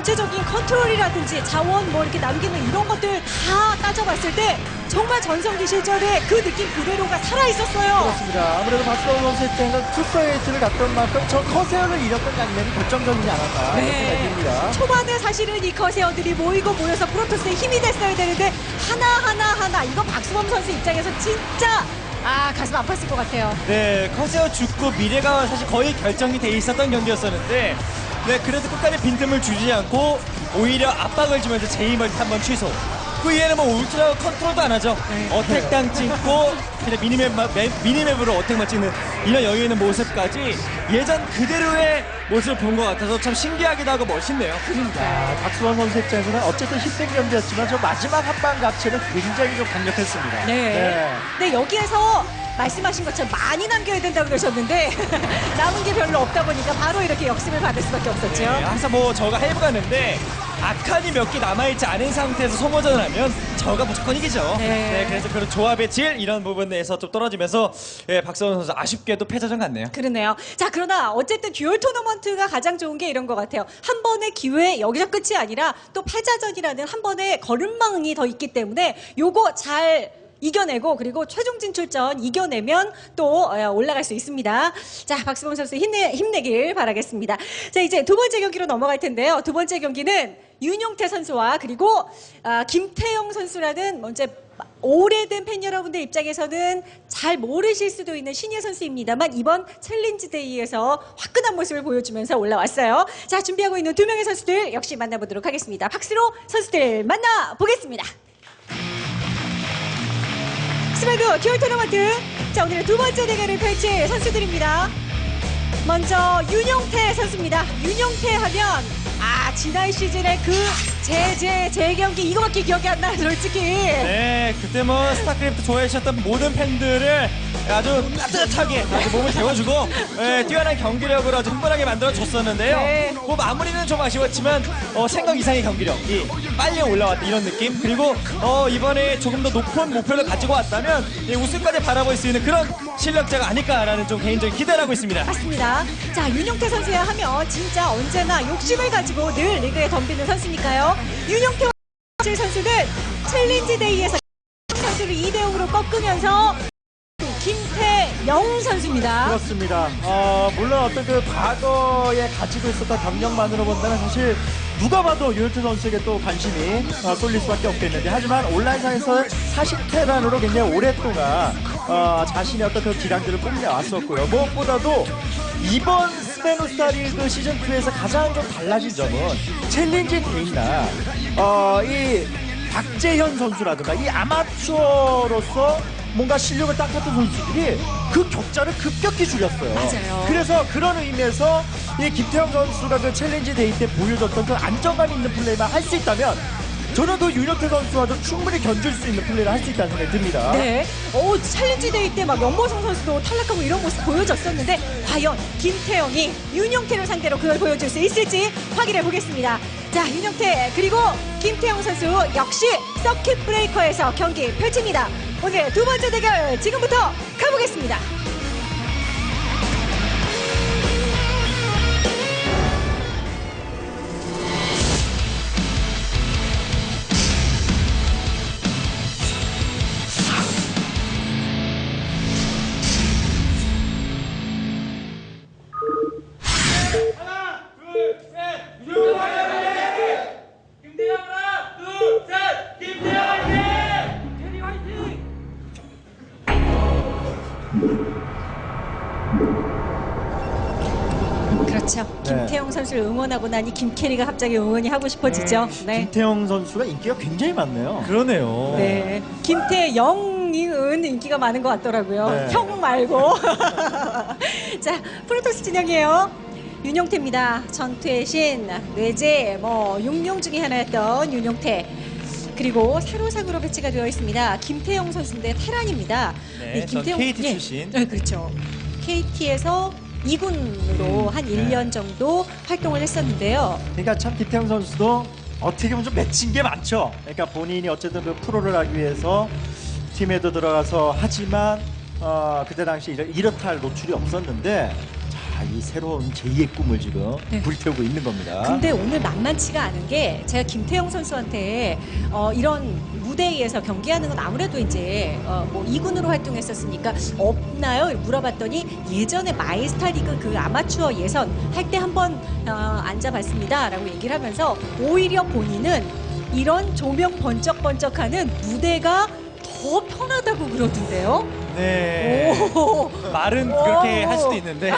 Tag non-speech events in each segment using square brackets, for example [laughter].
전체적인 컨트롤이라든지 자원 뭐 이렇게 남기는 이런 것들 다 따져봤을 때 정말 전성기 시절의 그 느낌 그대로가 살아있었어요. 그렇습니다. 아무래도 박수범 선수 입장에서 투스웨이트를 갔던 만큼 저 커세어를 잃었던 장면이 결정적이지 않았나 이렇게 네. 생각됩니다. 초반에 사실은 이 커세어들이 모이고 모여서 프로토스의 힘이 됐어야 되는데 하나하나 하나 이건 박수범 선수 입장에서 진짜 아 가슴 아팠을 것 같아요. 네, 커세어 죽고 미래가 사실 거의 결정이 돼 있었던 경기였었는데, 네, 그래도 끝까지 빈틈을 주지 않고 오히려 압박을 주면서 제 힘을 한번 취소. 그 이후에는 뭐 울트라 컨트롤도 안 하죠. 어택 당 찍고 그냥 미니맵 미니맵으로 어택만 찍는 이런 여유 있는 모습까지 예전 그대로의 모습을 본 것 같아서 참 신기하기도 하고 멋있네요. 자, 박수범 선수 입장에서는 어쨌든 힘든 경기였지만 저 마지막 한방 가치는 굉장히 좀 강력했습니다. 네. 근데 여기에서 말씀하신 것처럼 많이 남겨야 된다고 그러셨는데 [laughs] 남은 게 별로 없다 보니까 바로 이렇게 역습을 받을 수밖에 없었죠. 네, 항상 뭐 저가 해부 가는데 아칸이 몇 개 남아있지 않은 상태에서 소모전을 하면 저가 무조건 이기죠. 네. 그래서 그런 조합의 질 이런 부분에서 좀 떨어지면서 예, 박성원 선수 아쉽게도 패자전 같네요. 그러네요. 자, 그러나 어쨌든 듀얼 토너먼트가 가장 좋은 게 이런 것 같아요. 한 번의 기회, 여기서 끝이 아니라 또 패자전이라는 한 번의 걸음망이 더 있기 때문에 요거 잘 이겨내고 그리고 최종 진출전 이겨내면 또 어, 올라갈 수 있습니다. 자, 박수범 선수 힘내, 힘내길 바라겠습니다. 자, 이제 두 번째 경기로 넘어갈 텐데요. 두 번째 경기는 윤용태 선수와 그리고 아, 김태영 선수라는 먼저 오래된 팬 여러분들 입장에서는 잘 모르실 수도 있는 신예 선수입니다만 이번 챌린지 데이에서 화끈한 모습을 보여주면서 올라왔어요. 자, 준비하고 있는 두 명의 선수들 역시 만나보도록 하겠습니다. 박스로 선수들 만나보겠습니다. 스마그 듀얼 토너먼트. 자, 오늘의 두 번째 대결을 펼칠 선수들입니다. 먼저 윤용태 선수입니다. 윤용태 하면 아 지난 시즌의 그 제제 재경기 이거밖에 기억이 안 나요 솔직히. 네, 그때 뭐 스타크래프트 좋아해주셨던 모든 팬들을 아주 따뜻하게 아주 몸을 데워주고 예, 뛰어난 경기력으로 아주 흥분하게 만들어줬었는데요. 네. 뭐 마무리는 좀 아쉬웠지만 어, 생각 이상의 경기력이 빨리 올라왔다 이런 느낌. 그리고 어, 이번에 조금 더 높은 목표를 가지고 왔다면 예, 우승까지 바라볼 수 있는 그런 실력자가 아닐까라는 좀 개인적인 기대를 하고 있습니다. 맞습니다. 자, 윤용태 선수야 하면 진짜 언제나 욕심을 가지고 늘 리그에 덤비는 선수니까요. 윤용태 선수는 챌린지 데이에서 선수를 2대 0으로 꺾으면서 김태영 선수입니다. 그렇습니다. 어, 물론 어떤 그 과거에 가지고 있었던 경력만으로 본다면 사실 누가 봐도 유효트 선수에게 또 관심이 어, 쏠릴 수밖에 없겠는데 하지만 온라인상에서 사실 테란으로 굉장히 오랫동안 어, 자신의 어떤 그 기량들을 뽐내왔었고요. 무엇보다도 이번 스페누스타 리그 시즌2에서 가장 좀 달라진 점은 챌린지 데이나 어, 이 박재현 선수라든가 이 아마추어로서 뭔가 실력을 닦았던 선수들이 그 격차를 급격히 줄였어요. 맞아요. 그래서 그런 의미에서 이 김태형 선수가 그 챌린지 데이 때 보여줬던 그 안정감 있는 플레이만 할 수 있다면 저는 그 윤혁태 선수와도 충분히 견줄 수 있는 플레이를 할 수 있다는 생각이 듭니다. 네. 오, 챌린지 데이 때 막 연보성 선수도 탈락하고 이런 모습 보여줬었는데 과연 김태영이 윤용태를 상대로 그걸 보여줄 수 있을지 확인해 보겠습니다. 자, 윤용태 그리고 김태영 선수 역시 서킷 브레이커에서 경기 펼칩니다. 오늘 두 번째 대결 지금부터 가보겠습니다. 선수를 응원하고 나니 김캐리가 갑자기 응원이 하고 싶어지죠. 네. 김태형 선수가 인기가 굉장히 많네요. 그러네요. 네. 김태영은 인기가 많은 것 같더라고요. 네. 형 말고. [laughs] 자, 프로토스 진영이에요. 윤용태입니다. 전투의 신, 뇌제, 뭐, 용룡 중에 하나였던 윤용태. 그리고 사로상으로 배치가 되어 있습니다. 김태영 선수인데 테란입니다. 네, 전 KT 출신. 네, 그렇죠. KT에서 2군으로 한 1년 정도 활동을 했었는데요. 그러니까 참 김태형 선수도 어떻게 보면 좀 맺힌 게 많죠. 그러니까 본인이 어쨌든 그 프로를 하기 위해서 팀에도 들어가서 하지만 어, 그때 당시 이렇- 이렇다 할 노출이 없었는데 자 이 새로운 제2의 꿈을 지금 네. 불태우고 있는 겁니다. 근데 오늘 만만치가 않은 게 제가 김태형 선수한테 어, 이런 무대에서 경기하는 건 아무래도 이제 어, 뭐 2군으로 활동했었으니까 없나요? 물어봤더니 예전에 마이스타리그 그 아마추어 예선 할 때 한번 어, 앉아봤습니다라고 얘기를 하면서 오히려 본인은 이런 조명 번쩍번쩍하는 무대가 더 편하다고 그러던데요. 네. 오. 말은 오. 그렇게 할 수도 있는데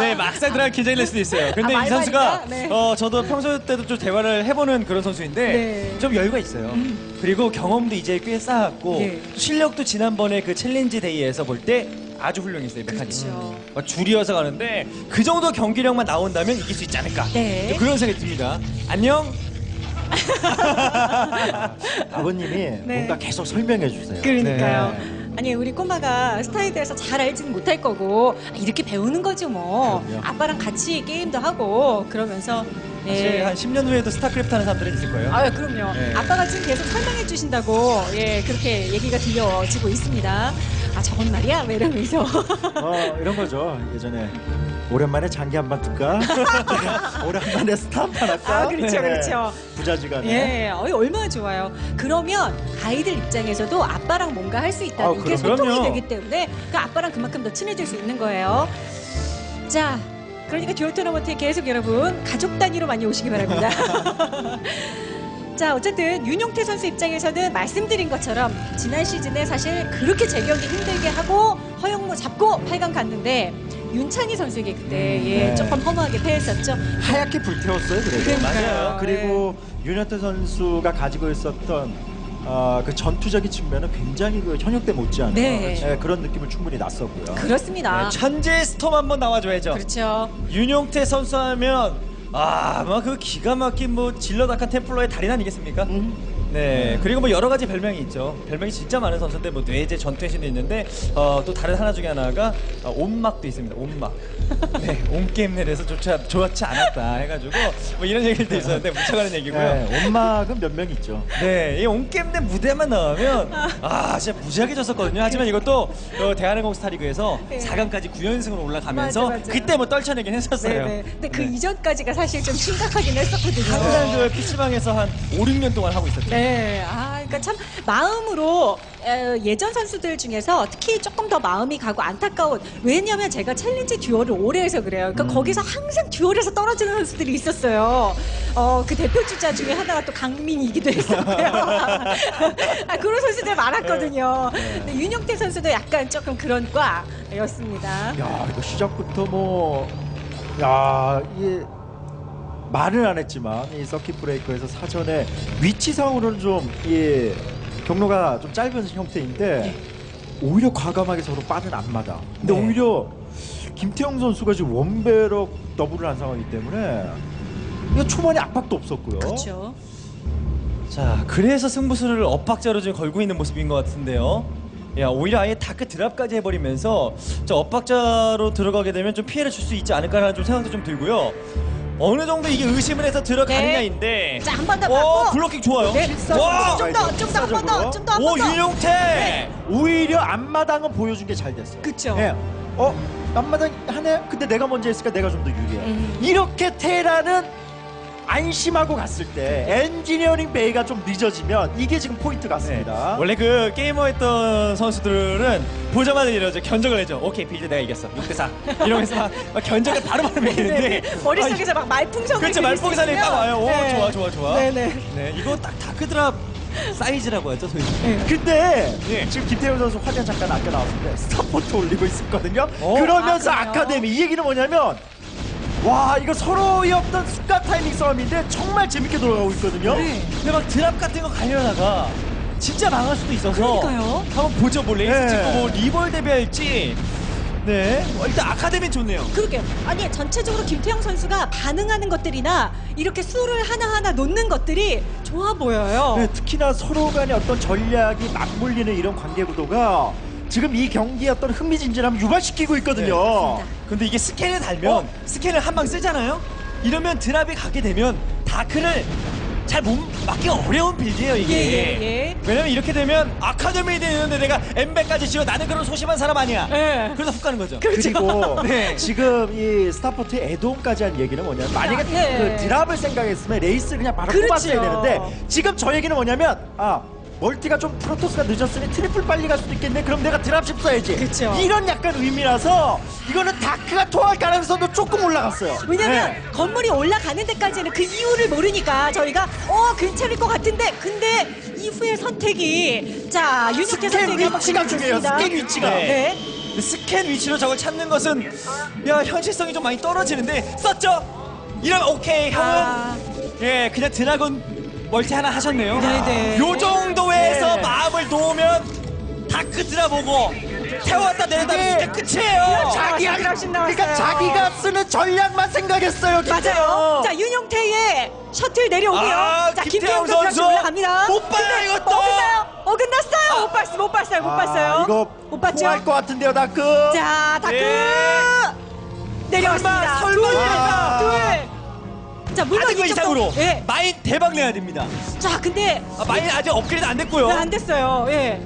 네 막상 들어가면 긴장이 될 수도 있어요. 근데 아, 이 선수가 말발이다? 네. 어 저도 평소 때도 좀 대화를 해보는 그런 선수인데 네. 음. 좀 여유가 있어요. 그리고 경험도 이제 꽤 쌓았고 네. 실력도 지난번에 그 챌린지 데이에서 볼 때 아주 훌륭했어요 메카닉. 그렇죠. 막 줄이어서 가는데 그 정도 경기력만 나온다면 이길 수 있지 않을까. 네. 그런 생각이 듭니다. 안녕. [laughs] 아버님이 네. 뭔가 계속 설명해 주세요. 그러니까요. 네. 아니 우리 꼬마가 스타에 대해서 잘 알지는 못할 거고 아, 이렇게 배우는 거지 뭐 그럼요. 아빠랑 같이 게임도 하고 그러면서 사실 한 10년 후에도 스타크래프트 하는 사람들은 있을 거예요. 아유 그럼요 네. 아빠가 지금 계속 설명해 주신다고 예 그렇게 얘기가 들려지고 있습니다 아 저건 말이야 왜 이러면서 어, 이런 거죠. 예전에 오랜만에 장기 한판 뜰까? 오랜만에 판 할까? 아, 그렇죠, 그렇죠. 부자지간에. 예 어이, 얼마나 좋아요 그러면 아이들 입장에서도 아빠랑 뭔가 할 수 있다는 아, 게 그럼- 소통이 그럼요. 되기 때문에 그 아빠랑 그만큼 더 친해질 수 있는 거예요 자 그러니까 듀얼 토너먼트에 계속 여러분 가족 단위로 많이 오시기 바랍니다 [laughs] 자 어쨌든 윤용태 선수 입장에서는 말씀드린 것처럼 지난 시즌에 사실 그렇게 재경기 힘들게 하고 허영무 잡고 8강 갔는데 윤찬희 선수에게 그때 음, 예, 네. 조금 허무하게 패했었죠 하얗게 불태웠어요. 그래도. 그러니까요. 맞아요. 그리고 윤현태 선수가 가지고 있었던 어, 그 전투적인 측면은 굉장히 그 현역 때 못지않은 네. 예, 그런 느낌을 충분히 났었고요. 그렇습니다 네, 천재 스톰 한번 나와줘야죠. 그렇죠 윤용태 선수 하면 아, 뭐그 기가 막힌 뭐 질러닥한 템플러의 달인 아니겠습니까? 음. 네, 그리고 뭐 여러 가지 별명이 있죠. 별명이 진짜 많은 선수인데 뭐 뇌제 전투의 신도 있는데 어, 또 다른 하나 중에 하나가 어, 온막도 있습니다. 온막. 네, 온 게임 내에서 좋지, 않- 좋지 않았다 해가지고 뭐 이런 얘기도 있었는데 묻혀가는 얘기고요. 네, 온막은 몇 명 있죠. 네, 이 온게임 내 무대만 나오면 아 진짜 무지하게 졌었거든요. 하지만 이것도 어, 대한항공 스타리그에서 네. 4강까지 9연승으로 올라가면서 맞아, 맞아. 그때 뭐 떨쳐내긴 했었어요. 네 네 근데 그 이전까지가 사실 좀 심각하긴 했었거든요 그 PC방에서 한 5, 6년 동안 하고 있었죠. 네, 아, 그러니까 참 마음으로 에, 예전 선수들 중에서 특히 조금 더 마음이 가고 안타까운 왜냐하면 제가 챌린지 듀얼을 오래 해서 그래요. 그러니까 거기서 항상 듀얼에서 떨어지는 선수들이 있었어요. 어, 그 대표 주자 중에 하나가 또 강민이기도 했었고요. [laughs] 아, 그런 선수들 많았거든요. 근데 윤영태 선수도 약간 조금 그런 과였습니다. 야 이거 시작부터 뭐, 야 이게 말은 안 했지만 이 서킷 브레이커에서 사전에 위치상으로는 좀이 경로가 좀 짧은 형태인데 오히려 과감하게 서로 빠른 앞마다. 근데 네. 오히려 김태형 선수가 지금 원베럭 더블을 한 상황이기 때문에 이거 초반에 압박도 없었고요. 그렇죠. 자, 그래서 승부수를 엇박자로 지금 걸고 있는 모습인 것 같은데요. 야, 오히려 아예 다크 드랍까지 해버리면서 저 엇박자로 들어가게 되면 좀 피해를 줄 수 있지 않을까라는 좀 생각도 좀 들고요. 어느 정도 이게 의심을 해서 들어가느냐인데. 자, 한 번 더 오, 맞고. 블로킹 좋아요. 네, 와, 좀 더, 좀 더, 한 번 더, 좀 더, 한 오, 번 더. 윤용태. 오히려 앞마당은 보여준 게 잘 됐어요. 그쵸. 예. 어 앞마당 하네. 근데 내가 먼저 했으니까 내가 좀 더 유리해. 음. 이렇게 테라는 안심하고 갔을 때 엔지니어링 베이가 좀 늦어지면 이게 지금 포인트 같습니다. 네. 원래 그 게이머 했던 선수들은 보자마자 이러죠. 견적을 내죠. 오케이, 빌드 내가 이겼어. 6대4. [laughs] 이러면서 막, 막 견적을 바로바로 매기는데. 네, 머릿속에서 막 말풍선을 그렇죠. 말풍선이. 딱 와요. 오, 네. 좋아, 좋아, 좋아. 네네. 네, 이거 딱 다크드랍 사이즈라고 하죠, 소위. 근데 예. 지금 김태형 선수 화면 잠깐 아까 나왔는데 스타포트 올리고 있었거든요. 어? 그러면서 아, 아, 그래요? 카데미 이 얘기는 뭐냐면 와 이거 서로의 어떤 숫가 타이밍 싸움인데 정말 재밌게 돌아가고 있거든요. 네. 근데 막 드랍 같은 거 가려다가 진짜 망할 수도 있어서 그러니까요. 한번 보죠. 뭐 레이스 네. 찍고 뭐 리벌 데뷔할지. 네. 어, 일단 아카데미 좋네요. 그러게요. 아니 전체적으로 김태형 선수가 반응하는 것들이나 이렇게 수를 하나하나 놓는 것들이 좋아 보여요. 네, 특히나 서로 간의 어떤 전략이 맞물리는 이런 관계 구도가 지금 이 경기의 어떤 흥미진진함을 유발시키고 있거든요. 네. 근데 이게 스캔을 달면 어? 스캔을 한 방 쓰잖아요. 이러면 드랍이 가게 되면 다크를 잘못 맞기 어려운 빌드예요 이게. 예, 예, 예. 왜냐면 이렇게 되면 아카데미에 되는데 내가 엠베까지 지어 나는 그런 소심한 사람 아니야. 예. 그래서 훅 가는 거죠. 그리고 [laughs] 네. 지금 이 스타포트 애동까지 한 얘기는 뭐냐면 만약에 예. 그 드랍을 생각했으면 레이스를 그냥 바로 그렇죠. 뽑았어야 되는데 지금 저 얘기는 뭐냐면 아 멀티가 좀 프로토스가 늦었으니 트리플 빨리 갈 수도 있겠네 그럼 내가 드랍십 써야지 그쵸. 이런 약간 의미라서 이거는 다크가 통할 가능성도 조금 올라갔어요 왜냐면 네. 건물이 올라가는 데까지는 그 이유를 모르니까 저희가 어 괜찮을 것 같은데 근데 이후의 선택이 자 선수에게 한번 위치가 중요해요. 스캔 위치가. 네. 근데 스캔 위치로 저걸 찾는 것은 야 현실성이 좀 많이 떨어지는데 썼죠. 이러면 오케이 형은 아. 예 그냥 드라곤 멀티 하나 하셨네요. 네네. 요 정도에서 네. 마음을 놓으면 다크 드라보고 태웠다 내렸다 네. 진짜 끝이에요. 자기 아, 드랍십 나왔어요. 그러니까 자기가 쓰는 전략만 생각했어요 맞아요. 자 윤영태의 셔틀 내려오고요. 아, 자 김태형 김태형 선수 선수. 올라갑니다. 못 봐요, 근데 이것도. 어긋나요? 어긋났어요. 못 봤어요. 못 봤어요. 못 아, 봤어요. 이거 못 봤죠? 통할 것 같은데요 다크 자 다크 네. 내려왔습니다. 설마, 설마? 둘. 자 물론 아직 그 이쪽도- 이상으로 예. 마인 대박 내야 됩니다. 자 근데 아, 마인 아직 업그레이드 안 됐고요. 왜안 됐어요. 예.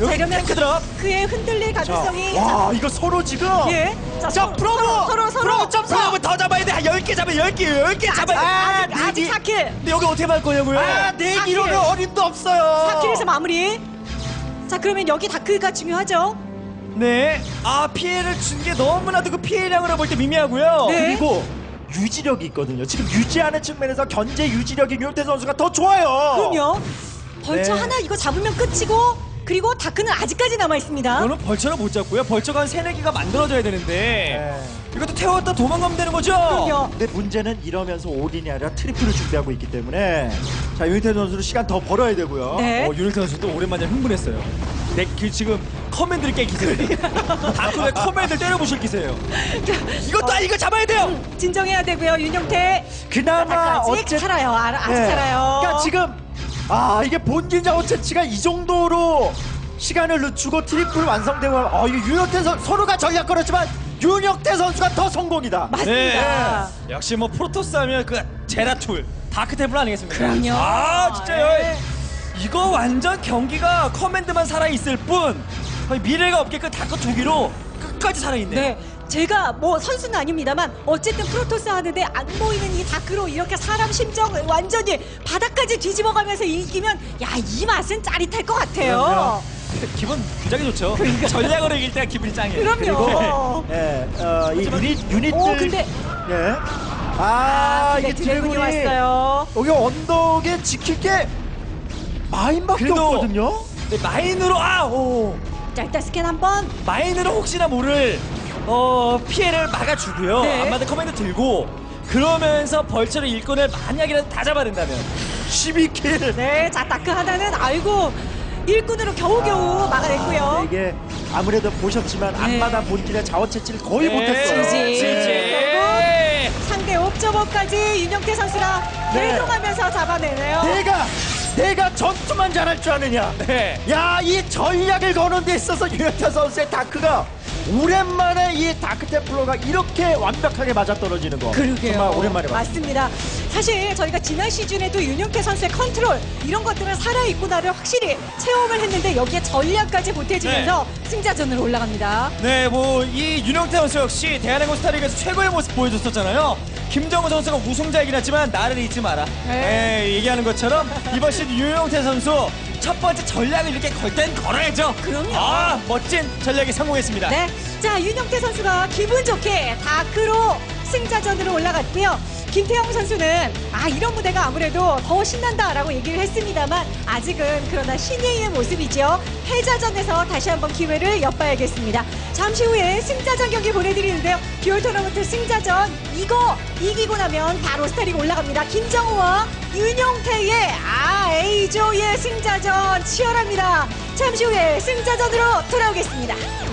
여기 이러면 드랍. 그의 흔들릴 가능성이 와 이거 서로 지금 예. 자, 자 서로, 프로모 서로 서로 서로 프로모 점사 프로브 더 잡아야 돼. 한 10개 잡아야 10개, 10개 잡아야 돼. 아, 아직 아직 네, 4킬. 근데 여기 어떻게 할 거냐고요? 아 내기로는 사킬. 어림도 없어요 4킬에서 마무리. 자 그러면 여기 다크가 중요하죠. 네. 아, 피해를 준 게 너무나도 그 피해량으로 볼 때 미미하고요. 네. 그리고 유지력이 있거든요 지금 유지하는 측면에서 견제 유지력이 유효태 선수가 더 좋아요 그럼요. 벌처 네. 하나 이거 잡으면 끝이고 그리고 다크는 아직까지 남아 있습니다. 이거는 벌처를 못 잡고요. 벌처가 한 세네 개가 만들어져야 되는데 네. 이것도 태웠다 도망가면 되는 거죠. 그럼요. 근데 문제는 이러면서 올인이 아니라 트리플을 준비하고 있기 때문에 자 유효태 선수는 시간 더 벌어야 되고요 네. 어, 유니트 선수도 오랜만에 흥분했어요. 내그 지금 커맨드를 깰 기세예요. 다크의 커맨드를 때려부실 기세예요. [laughs] 이것도 아 이거 잡아야 돼요. 진정해야 되고요. 윤영태. 그나마 아직 어쨌든 살아요. 아, 아직 네. 살아요. 그러니까 지금 아 이게 본진 자원 채취가 이 정도로 시간을 늦추고 트리플 완성되고 아 이거 윤혁태 선 서로가 전략 걸었지만 윤혁태 선수가 더 성공이다. 맞습니다. 네. 역시 뭐 프로토스 하면 그 제라툴 다크 템플 아니겠습니까? 그럼요. 아 진짜요. 네. 이거 완전 경기가 커맨드만 살아 있을 뿐 거의 미래가 없게끔 다크 두 개로 끝까지 살아 있네. 네. 제가 뭐 선수는 아닙니다만 어쨌든 프로토스 하는데 안 보이는 이 다크로 이렇게 사람 심정 완전히 바닥까지 뒤집어가면서 이기면 야 이 맛은 짜릿할 것 같아요. 기분 굉장히 좋죠. 전략으로 이길 때가 기분이 짱이에요. 그럼요. 예, 어, 이 유닛 유닛들. 오, 근데- 예. 아, 네, 이게 드래곤이 드래곤이 왔어요. 여기 언덕에 지킬 게 마인밖에 그래도- 없거든요. 네, 마인으로 아 오. 자 일단 스캔 한번. 마인으로 혹시나 모를 어, 피해를 막아주고요. 네. 안마다 커맨드 들고 그러면서 벌처를 일꾼을 만약이라도 다 잡아낸다면 12킬. 네, 자 다크 하나는 아이고 일꾼으로 겨우겨우 막아냈고요. 이게 아무래도 보셨지만 네. 앞마다 본진의 자원 채취를 거의 네. 못했어요. 지지. 지지. 상대 옵저버까지 윤영태 선수가 네. 대동하면서 잡아내네요. 내가 내가 전투만 잘할 줄 아느냐. 네. 야, 이 전략을 거는 데 있어서 유효타 선수의 다크가 오랜만에 이 다크 템플러가 이렇게 완벽하게 맞아떨어지는 거. 그러게요. 정말 오랜만에. 맞습니다. 사실 저희가 지난 시즌에도 윤영태 선수의 컨트롤 이런 것들은 살아있구나를 확실히 체험을 했는데 여기에 전략까지 보태지면서 승자전으로 올라갑니다. 네, 뭐 이 윤영태 선수 역시 대한민국 스타리그에서 최고의 모습 보여줬었잖아요. 김정우 선수가 우승자이긴 하지만 나를 잊지 마라. 네. 네, 얘기하는 것처럼 이번 시즌 윤영태 선수 첫 번째 전략을 이렇게 걸 땐 걸어야죠. 그럼요. 아, 멋진 전략이 성공했습니다. 네. 자, 윤영태 선수가 기분 좋게 다크로 승자전으로 올라갔고요. 김태형 선수는 아 이런 무대가 아무래도 더 신난다라고 얘기를 했습니다만 아직은 그러나 신예의 모습이죠. 패자전에서 다시 한번 기회를 엿봐야겠습니다. 잠시 후에 승자전 경기 보내드리는데요. 듀얼 토너먼트 승자전 이거 이기고 나면 바로 스타리그 올라갑니다. 김정우와 윤영태의 아 A조의 승자전 치열합니다. 잠시 후에 승자전으로 돌아오겠습니다.